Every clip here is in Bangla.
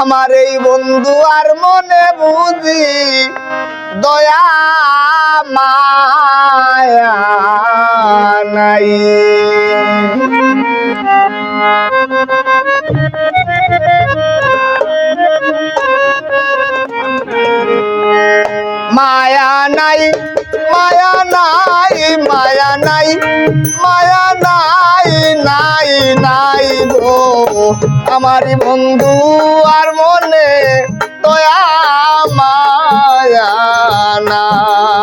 আমার এই বন্ধু আর মনে বুঝি দয়া মায়া নাই। আমার বন্ধু আর মনে দয়া মায়া নাই।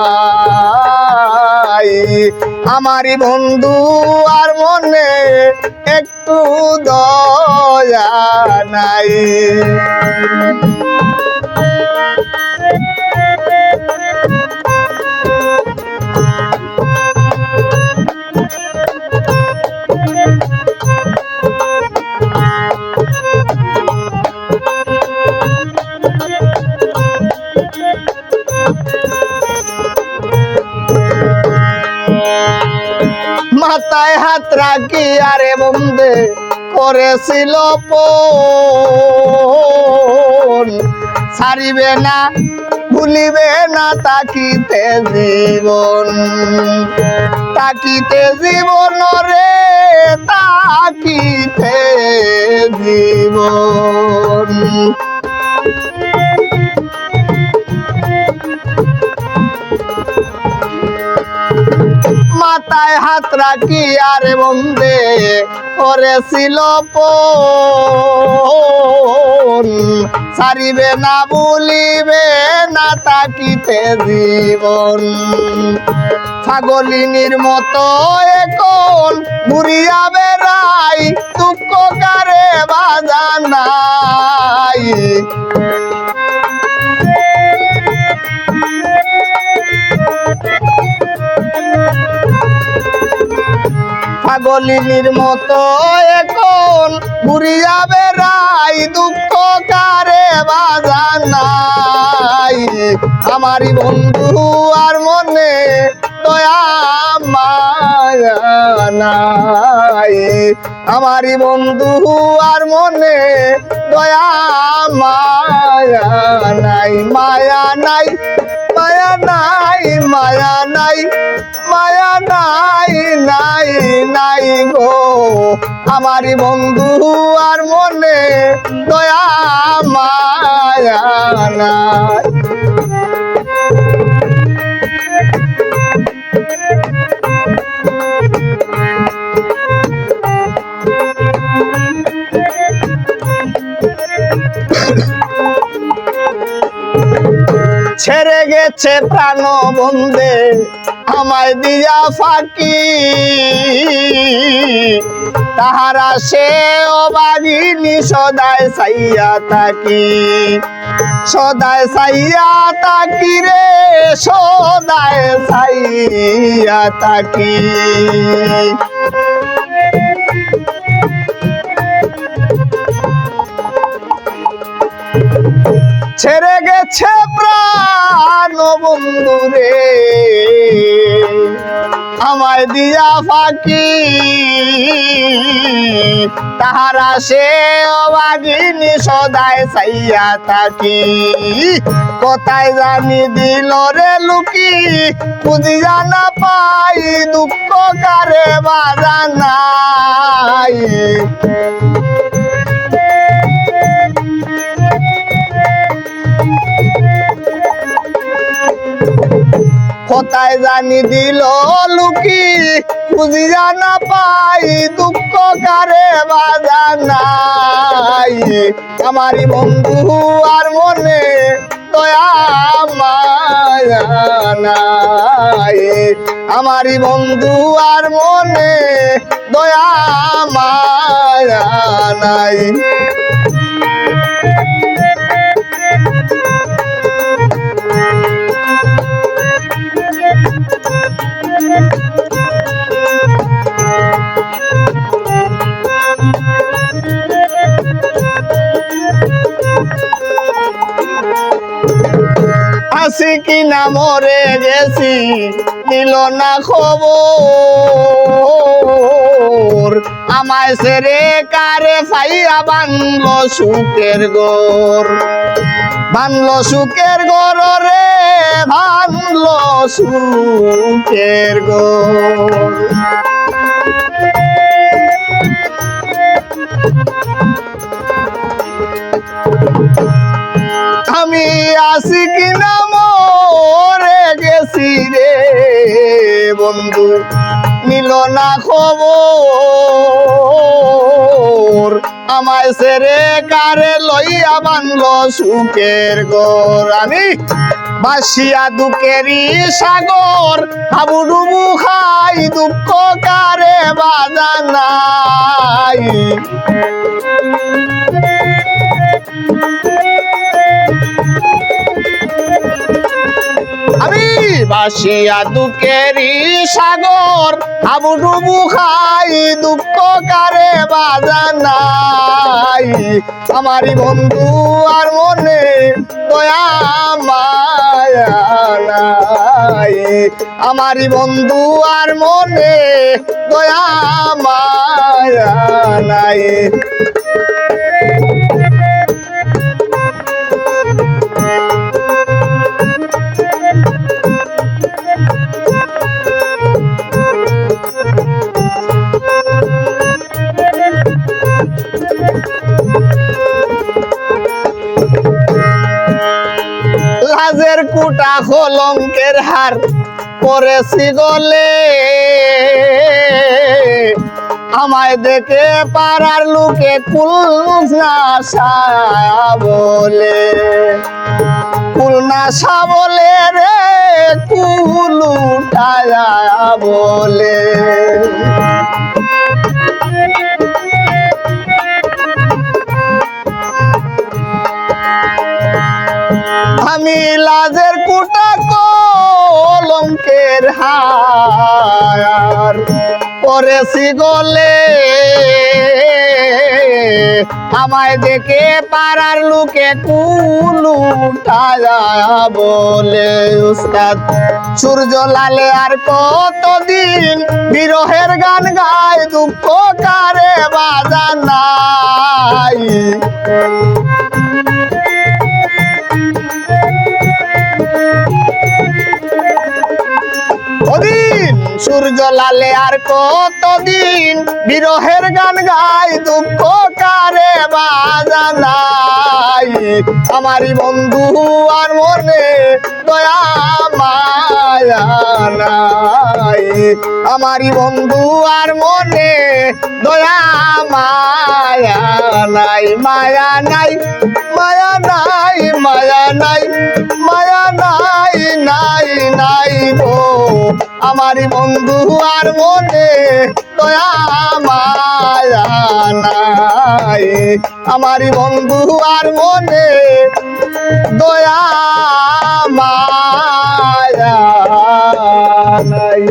বন্ধু আর মনে একটু দয়া নাই। মাথায় কি আরে বন্দে করেছিল পন ছাড়িবে না, ভুলিবে না তাকিতে জীবন। তাকিতে জীবন রে, তাকিতে জীবন। মাথায় হাত রাখি আরে বন্দে করেছিল সারিবে না বলিবে না তাকিতে জীবন। ছাগলিনীর মতো এখন ঘুরিয়া বেড়াই, দুঃখ কারে বাজানাই পাগলিনীর মতো এখন ঘুরিয়া বেড়াই দুঃখ কারে বাজান নাই। আমারই বন্ধু আর মনে দয়া নাই। আমারই বন্ধু আর মনে দয়া মায়া নাই। মায়া নাই মায়া নাই, মায়া নাই মায়া নাই নাই নাই গো। আমারই বন্ধু আর মনে দয়া মায়া নাই। গেছে প্রাণ বন্দে আমায় দিয়া ফাঁকি। তাহারা সে অবাগিনী, সদায় সাইয়া তাকি সদায় সাইয়া তাকি রে, সদায় সাইয়া তাকি ছেড়ে গেছে প্রাণ বন্ধু আমায় দিয়া ফাঁকি। তাহারা সে অবাগিনী সদায় সাইয়া থাকি। কোথায় জানি দিল রে লুকি খুঁজিয়া না পাই দুঃখ কারে বাজা কোথায় জানি দিল লুকি, খুঁজিয়া না পাই দুঃখ কারে বাজা নাই। আমারই বন্ধু আর মনে দয়া নাই। আমারই বন্ধু আর মনে দয়া মায়া নাই। আসি কি না মরে গেছি, নিল না খবর। আমায় সেরে কারে ফাইয়া বাংলো সুখের গোর বাংলো সুখের গোর রে বাংলো সুখের গোর আমি আসি কিনা মরে গেছি রে বন্ধু। নিল না খবর। আমায় সেরে কারে লইয়া বাংলো সুখের গোর আমি বাসিয়া দুঃখেরই সাগর, হাবুডুবু খাই দুঃখ কারে বাজা বাসিয়া দুঃখেরই সাগর হাবুডুবু খাই, দুঃখ কারে বাজা নাই আমারই বন্ধু আর মনে দয়া মায়া নাই আমারই বন্ধু আর মনে দয়া মায়া নাই কলঙ্কের হার পরেছি গলে। আমায় দেখে পাড়ার লোকে কুলনাশা বলে। কুলনাশা বলে রে কুলুটায়া বলে। লাজের কুটা কলঙ্কের হার। পরেছি গলে, আমায় দেখে পাড়ার লোকে কুলুটায়া বলে, উস্তাদ, সূর্য লালে আর কতদিন বিরহের গান গায়, দুঃখ কারে বাজা সূর্য লালে আর কতদিন বিরহের গান গাই, দুঃখ কারে বাজা নাই আমারই বন্ধু আর মনে দয়া মায়া নাই। আমারই বন্ধু আর মনে দয়া মায়া নাই, মায়া নাই মায়া নাই মায়া নাই মায়া নাই নাই নাই গো। আমার বন্ধু আর মনে দয়া, মায়া নাই। আমার বন্ধু আর মনে দয়া, মায়া নাই।